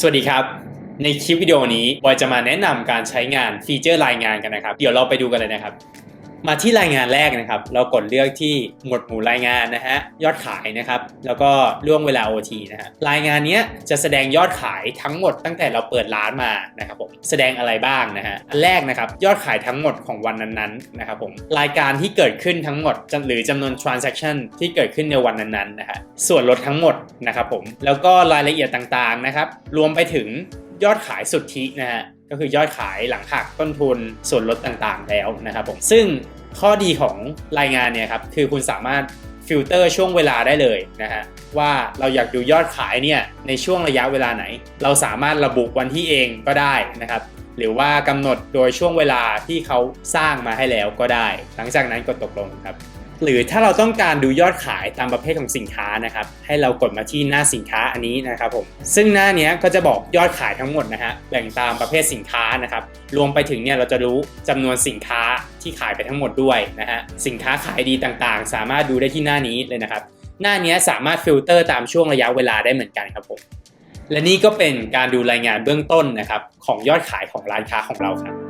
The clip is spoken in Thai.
สวัสดีครับ ในคลิปวิดีโอนี้บอยจะมาแนะนำการใช้งานฟีเจอร์รายงานกันนะครับ เดี๋ยวเราไปดูกันเลยนะครับ มาที่รายงานแรกนะครับ เรากดเลือกที่หมวดหมู่รายงานนะฮะยอดขายนะครับ แล้วก็ล่วงเวลา OT นะฮะรายงานนี้จะแสดงยอดขายทั้งหมดตั้งแต่เราเปิดร้านมานะครับผมแสดงอะไรบ้างนะฮะอันแรกนะครับยอดขายทั้งหมดของวันนั้นๆนะครับผมรายการที่เกิดขึ้นทั้งหมดหรือจำนวน transaction ที่เกิดขึ้นในวันนั้นๆนะฮะส่วนลดทั้งหมดนะครับผมแล้วก็รายละเอียดต่างๆนะครับรวมไปถึงยอดขายสุทธินะฮะ ก็คือยอดขายหลังหักต้นทุนส่วนลดต่างๆแล้วนะครับผมซึ่งข้อดีของรายงานเนี่ยครับคือคุณสามารถฟิลเตอร์ช่วงเวลาได้เลยนะฮะว่าเราอยากดูยอดขายเนี่ยในช่วงระยะเวลาไหน เราสามารถระบุวันที่เองก็ได้นะครับหรือว่ากำหนดโดยช่วงเวลาที่เขาสร้างมาให้แล้วก็ได้ หลังจากนั้นกดตกลงครับ หรือถ้าเราต้องการดูยอดขายตามประเภทของสินค้านะครับ ให้เรากดมาที่หน้าสินค้าอันนี้นะครับผมซึ่งหน้านี้ก็จะบอกยอดขายทั้งหมดนะฮะแบ่งตามประเภทสินค้านะครับรวมไปถึงเนี่ยเราจะรู้จำนวนสินค้าที่ขายไปทั้งหมดด้วยนะฮะสินค้าขายดีต่างๆ สามารถดูได้ที่หน้านี้เลยนะครับ หน้านี้สามารถฟิลเตอร์ตามช่วงระยะเวลาได้เหมือนกันครับผมและนี่ก็เป็นการดูรายงานเบื้องต้นนะครับของยอดขายของร้านค้าของเราครับ